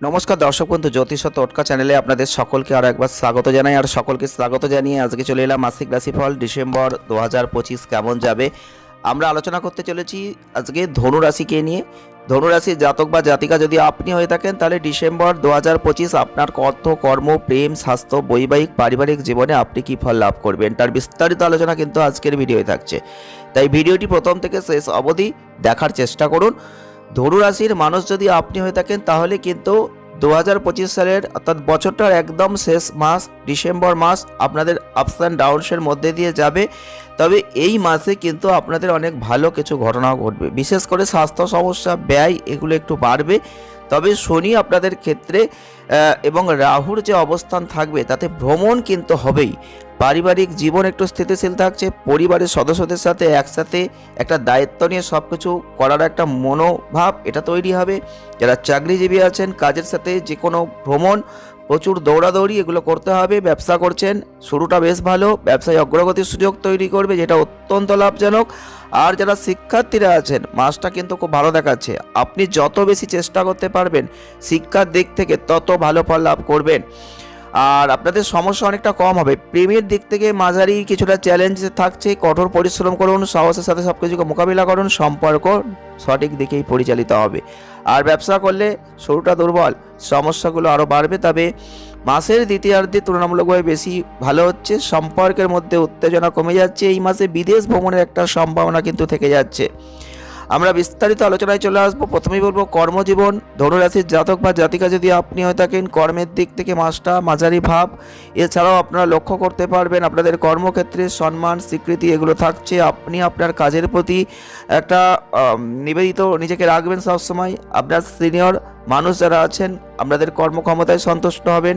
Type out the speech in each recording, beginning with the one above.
নমস্কার দর্শক বন্ধু, জ্যোতিষ টোটকা চ্যানেলে আপনাদের সকলকে আরও একবার স্বাগত জানাই। আর সকলকে স্বাগত জানিয়ে আজকে চলে এলাম মাসিক রাশিফল। ডিসেম্বর দু হাজার পঁচিশ কেমন যাবে? আমরা আলোচনা করতে চলেছি আজকে ধনু রাশিকে নিয়ে। ধনু রাশির জাতক বা জাতিকা যদি আপনি হয়ে থাকেন, তাহলে ডিসেম্বর দু হাজার পঁচিশ আপনার অর্থ, কর্ম, প্রেম, স্বাস্থ্য, বৈবাহিক, পারিবারিক জীবনে আপনি কী ফল লাভ করবেন? তার বিস্তারিত আলোচনা কিন্তু আজকের ভিডিওয়ে থাকছে। তাই ভিডিওটি প্রথম থেকে শেষ অবধি দেখার চেষ্টা করুন। ধনু রাশির মানুষ যদি আপনি হয়ে থাকেন, তাহলে কিন্তু দু হাজার পঁচিশ সালের অর্থাৎ বছরটার একদম শেষ মাস, ডিসেম্বর মাস আপনাদের আপস অ্যান্ড ডাউনসের মধ্যে দিয়ে যাবে। তবে এই মাসে কিন্তু আপনাদের অনেক ভালো কিছু ঘটনা ঘটবে। বিশেষ করে স্বাস্থ্য সমস্যা, ব্যয় এগুলো একটু বাড়বে। তবে শনি আপনাদের ক্ষেত্রে এবং রাহুর যে অবস্থান থাকবে, তাতে ভ্রমণ কিন্তু হবেই। পারিবারিক জীবন একটু স্থিতিশীল থাকছে, পরিবারের সদস্যদের সাথে একসাথে একটা দায়িত্ব নিয়ে সব কিছু করার একটা মনোভাব এটা তৈরি হবে। যারা চাকরিজীবী আছেন, কাজের সাথে যে কোনো ভ্রমণ, প্রচুর দৌড়াদৌড়ি, এগুলো করতে হবে, ব্যবসা করছেন, শুরুটা বেশ ভালো, ব্যবসায় অগ্রগতির সুযোগ তৈরি করবে, যেটা অত্যন্ত লাভজনক। আর যারা শিক্ষার্থীরা আছেন, মাসটা কিন্তু খুব ভালো দেখাচ্ছে, আপনি যত বেশি চেষ্টা করতে পারবেন, শিক্ষার দিক থেকে তত ভালো ফল লাভ করবেন। আর আপনাদের সমস্যা অনেকটা কম হবে। প্রেমের দিক থেকে মাঝারি কিছুটা চ্যালেঞ্জ থাকছে। কঠোর পরিশ্রম করুন, সাহসের সাথে সব কিছুকে মোকাবিলা করুন, সম্পর্ক সঠিক দিকেই পরিচালিত হবে। আর ব্যবসা করলে শুরুটা দুর্বল, সমস্যাগুলো আরও বাড়বে। তবে মাসের দ্বিতীয়ার্ধে তুলনামূলকভাবে বেশি ভালো হচ্ছে। সম্পর্কের মধ্যে উত্তেজনা কমে যাচ্ছে। এই মাসে বিদেশ ভ্রমণের একটা সম্ভাবনা কিন্তু থেকে যাচ্ছে। আমরা বিস্তারিত আলোচনায় চলে আসব। প্রথমেই বলব, কর্মজীবন, ধনুরাশির জাতক বা জাতিকা যদি আপনি হয়ে থাকেন, কর্মের দিক থেকে মাসটা মাঝারি ভাব, এছাড়াও আপনারা লক্ষ্য করতে পারবেন আপনাদের কর্মক্ষেত্রে সম্মান, স্বীকৃতি এগুলো থাকছে। আপনি আপনার কাজের প্রতি একটা নিবেদিত নিজেকে রাখবেন সবসময়। আপনার সিনিয়র মানুষ যারা আছেন, আপনাদের কর্মক্ষমতায় সন্তুষ্ট হবেন।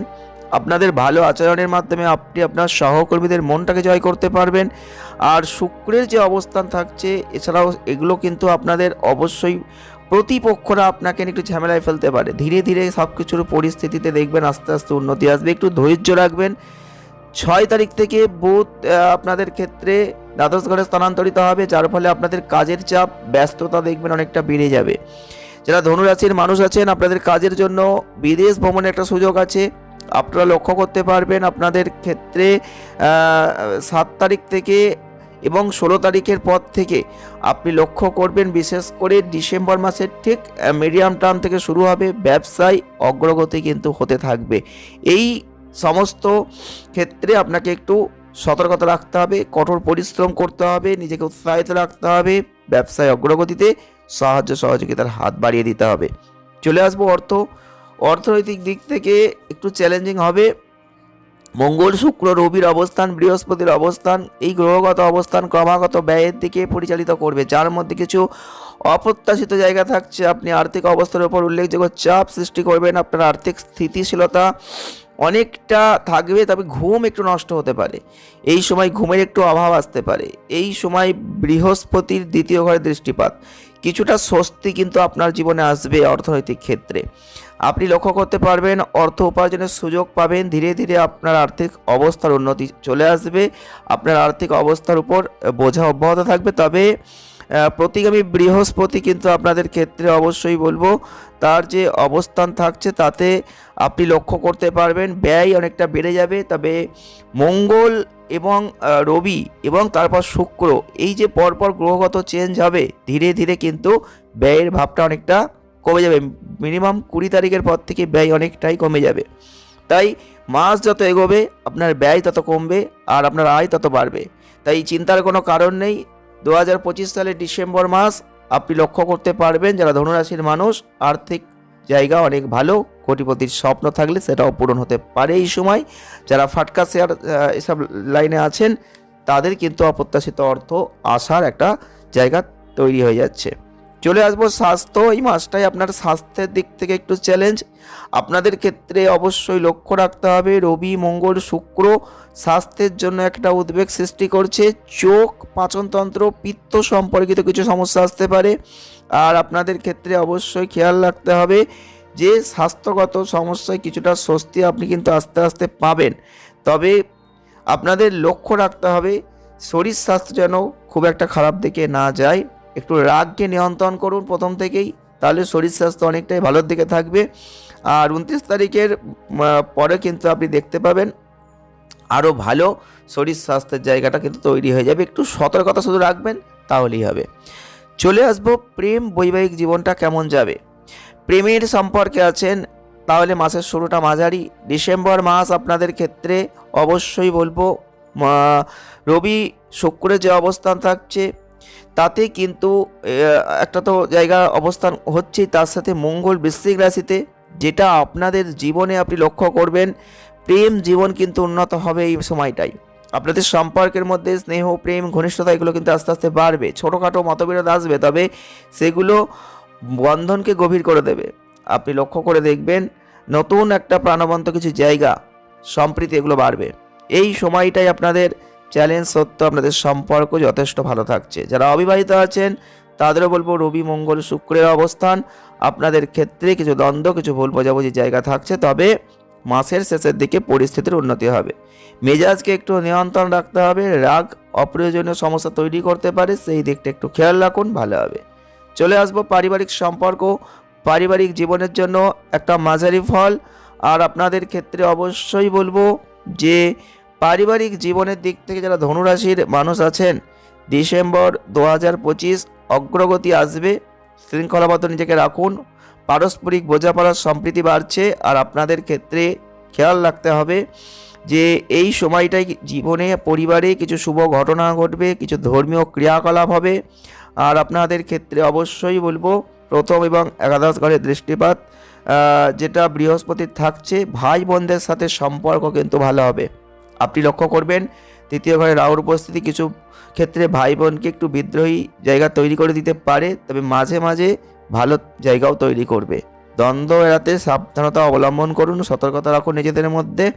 আপনাদের ভালো আচরণের মাধ্যমে আপনি আপনার সহকর্মীদের মনটাকে জয় করতে পারবেন। আর শুক্রের যে অবস্থান থাকছে, এছাড়াও এগুলো কিন্তু আপনাদের অবশ্যই প্রতিপক্ষরা আপনাকে একটু ঝামেলায় ফেলতে পারে। ধীরে ধীরে সব কিছুর পরিস্থিতিতে দেখবেন আস্তে আস্তে উন্নতি আসবে। একটু ধৈর্য রাখবেন। ছয় তারিখ থেকে বুধ আপনাদের ক্ষেত্রে দ্বাদশ ঘরে স্থানান্তরিত হবে, যার ফলে আপনাদের কাজের চাপ, ব্যস্ততা দেখবেন অনেকটা বেড়ে যাবে। যারা ধনুরাশির মানুষ আছেন, আপনাদের কাজের জন্য বিদেশ ভ্রমণের একটা সুযোগ আছে। আপনারা লক্ষ্য করতে পারবেন আপনাদের ক্ষেত্রে সাত তারিখ থেকে এবং ষোলো তারিখের পর থেকে আপনি লক্ষ্য করবেন বিশেষ করে ডিসেম্বর মাসের ঠিক মিডিয়াম টার্ম থেকে শুরু হবে, ব্যবসায় অগ্রগতি কিন্তু হতে থাকবে। এই সমস্ত ক্ষেত্রে আপনাকে একটু সতর্কতা রাখতে হবে, কঠোর পরিশ্রম করতে হবে, নিজেকে উৎসাহিত রাখতে হবে, ব্যবসায় অগ্রগতিতে সাহায্য সহযোগিতার হাত বাড়িয়ে দিতে হবে। চলে আসব অর্থ অর্থনৈতিক দিক থেকে একটু চ্যালেঞ্জিং হবে। মঙ্গল, শুক্র, রবির অবস্থান, বৃহস্পতির অবস্থান, এই গ্রহগত অবস্থান ক্রমাগত ব্যয়ের দিকে পরিচালিত করবে, যার মধ্যে কিছু অপ্রত্যাশিত জায়গা থাকছে। আপনি আর্থিক অবস্থার উপর উল্লেখযোগ্য চাপ সৃষ্টি করবেন, আপনার আর্থিক স্থিতিশীলতা অনেকটা থাকবে, তবে ঘুম একটু নষ্ট হতে পারে। এই সময় ঘুমের একটু অভাব আসতে পারে। এই সময় বৃহস্পতির দ্বিতীয় ঘরে দৃষ্টিপাত। কিছুটা স্বস্তি কিন্তু আপনার জীবনে আসবে অর্থনৈতিক ক্ষেত্রে। আপনি লক্ষ্য করতে পারবেন, অর্থ উপার্জনের সুযোগ পাবেন, ধীরে ধীরে আপনার আর্থিক অবস্থার উন্নতি চলে আসবে, আপনার আর্থিক অবস্থার উপর বোঝা অব্যাহত থাকবে। তবে প্রতিগামী বৃহস্পতি কিন্তু আপনাদের ক্ষেত্রে অবশ্যই বলব, তার যে অবস্থান থাকছে তাতে আপনি লক্ষ্য করতে পারবেন, ব্যয় অনেকটা বেড়ে যাবে, তবে মঙ্গল এবং রবি এবং তারপর শুক্র এই যে পরপর গ্রহগত চেঞ্জ হবে, ধীরে ধীরে কিন্তু ব্যয়ের ভাবটা অনেকটা কমে যাবে মিনিমাম কুড়ি তারিখের পর থেকে ব্যয় অনেকটাই কমে যাবে। তাই মাস যত এগোবে, আপনার ব্যয় তত কমবে আর আপনার আয় তত বাড়বে। তাই চিন্তার কোনো কারণ নেই দু হাজার পঁচিশ সালের ডিসেম্বর মাস, আপনি লক্ষ্য করতে পারবেন যারা ধনুরাশির মানুষ, আর্থিক জায়গা অনেক ভালো, কোটিপতির স্বপ্ন থাকলে সেটাও পূরণ হতে পারে এই সময়। যারা ফাটকা শেয়ার এসব লাইনে আছেন, তাদের কিন্তু অপ্রত্যাশিত অর্থ আসার একটা জায়গা তৈরি হয়ে যাচ্ছে। চলে আসব স্বাস্থ্য, এই মাসটাই আপনার স্বাস্থ্যের দিক থেকে একটু চ্যালেঞ্জ আপনাদের ক্ষেত্রে অবশ্যই লক্ষ্য রাখতে হবে, রবি, মঙ্গল, শুক্র স্বাস্থ্যের জন্য একটা উদ্বেগ সৃষ্টি করছে। চোখ, পাচনতন্ত্র, পিত্ত সম্পর্কিত কিছু সমস্যা আসতে পারে। আর আপনাদের ক্ষেত্রে অবশ্যই খেয়াল রাখতে হবে যে স্বাস্থ্যগত সমস্যায় কিছুটা স্বস্তি আপনি কিন্তু আস্তে আস্তে পাবেন। তবে আপনাদের লক্ষ্য রাখতে হবে, শরীর স্বাস্থ্য যেন খুব একটা খারাপ দিকে না যায়। একটু রাগকে নিয়ন্ত্রণ করুন প্রথম থেকেই, তাহলে শরীর স্বাস্থ্য অনেকটাই ভালোর দিকে থাকবে। আর উনত্রিশ তারিখের পরে কিন্তু আপনি দেখতে পাবেন আরও ভালো শরীর স্বাস্থ্যের জায়গাটা কিন্তু তৈরি হয়ে যাবে। একটু সতর্কতা শুধু রাখবেন, তাহলেই হবে। চলে আসব, প্রেম বৈবাহিক জীবনটা কেমন যাবে? প্রেমের সম্পর্কে আছেন, তাহলে মাসের শুরুটা মাঝারি। ডিসেম্বর মাস আপনাদের ক্ষেত্রে অবশ্যই বলব রবি শুক্রের যে অবস্থান থাকছে তাতে কিন্তু একটা তো জায়গা অবস্থান হচ্ছেই, তার সাথে মঙ্গল বৃশ্চিক রাশিতে, যেটা আপনাদের জীবনে আপনি লক্ষ্য করবেন, প্রেম জীবন কিন্তু উন্নত হবে এই সময়টাই। আপনাদের সম্পর্কের মধ্যে স্নেহ, প্রেম, ঘনিষ্ঠতা এগুলো কিন্তু আস্তে আস্তে বাড়বে, ছোটোখাটো মতবিরোধ আসবে, তবে সেগুলো বন্ধনকে গভীর করে দেবে। আপনি লক্ষ্য করে দেখবেন, নতুন একটা প্রাণবন্ত কিছু জায়গা সম্প্রীতি এগুলো বাড়বে। এই সময়টাই আপনাদের চ্যালেঞ্জ সত্য আপনাদের সম্পর্ক যথেষ্ট ভালো থাকছে। যারা অবিবাহিত আছেন, তাদেরও বলব রবি, মঙ্গল, শুক্রের অবস্থান। আপনাদের ক্ষেত্রে কিছু দ্বন্দ্ব, কিছু ভুল বোঝাবুঝি জায়গা থাকছে, তবে মাসের শেষের দিকে পরিস্থিতির উন্নতি হবে। মেজাজকে একটু নিয়ন্ত্রণ রাখতে হবে, রাগ, অপ্রয়োজনীয় সমস্যা তৈরি করতে পারে, সেই দিকটা একটু খেয়াল রাখুন, ভালো হবে। চলে আসব পারিবারিক সম্পর্ক। পারিবারিক জীবনের জন্য একটা মাঝারি ফল। আর আপনাদের ক্ষেত্রে অবশ্যই বলব যে পারিবারিক জীবনের দিক থেকে যারা ধনুরাশির মানুষ আছেন, ডিসেম্বর দু হাজার পঁচিশ অগ্রগতি আসবে। শৃঙ্খলাবদ্ধ নিজেকে রাখুন। পারস্পরিক বোঝাপড়ার সম্প্রীতি বাড়ছে আর আপনাদের ক্ষেত্রে খেয়াল রাখতে হবে যে এই সময়টাই জীবনে পরিবারে কিছু শুভ ঘটনা ঘটবে, কিছু ধর্মীয় ক্রিয়াকলাপ হবে। আর আপনাদের ক্ষেত্রে অবশ্যই বলব, প্রথম এবং একাদশ ঘরের দৃষ্টিপাত যেটা বৃহস্পতির থাকছে ভাই বোনদের সাথে সম্পর্ক কিন্তু ভালো হবে। আপনি লক্ষ্য করবেন, তৃতীয় ঘরে রাহুর উপস্থিতি কিছু ক্ষেত্রে ভাই বোনকে একটু বিদ্রোহী জায়গা তৈরি করে দিতে পারে, তবে মাঝে মাঝে ভালো জায়গাও তৈরি করবে। দ্বন্দ্ব এড়াতে সাবধানতা অবলম্বন করুন, সতর্কতা রাখুন নিজেদের মধ্যে,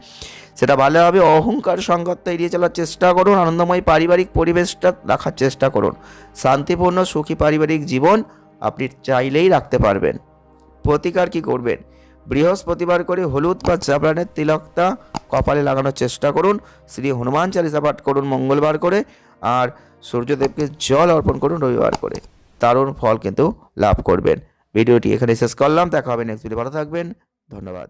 সেটা ভালো হবে। অহংকার সংগত এড়িয়ে চলার চেষ্টা করুন, আনন্দময় পারিবারিক পরিবেশটা রাখার চেষ্টা করুন। শান্তিপূর্ণ, সুখী পারিবারিক জীবন আপনি চাইলেই রাখতে পারবেন। প্রতিকার কি করবেন? বৃহস্পতিবার করে হলুদ বা জাবরানের তিলকটা কপালে লাগানোর চেষ্টা করুন। শ্রী হনুমান চালিসা পাঠ করুন মঙ্গলবার করে আর সূর্যদেবকে জল অর্পণ করুন রবিবার করে। দারুণ ফল কিন্তু লাভ করবেন। ভিডিওটি এখানে শেষ করলাম। দেখা হবে নেক্সট ভিডিও ভালো থাকবেন। ধন্যবাদ।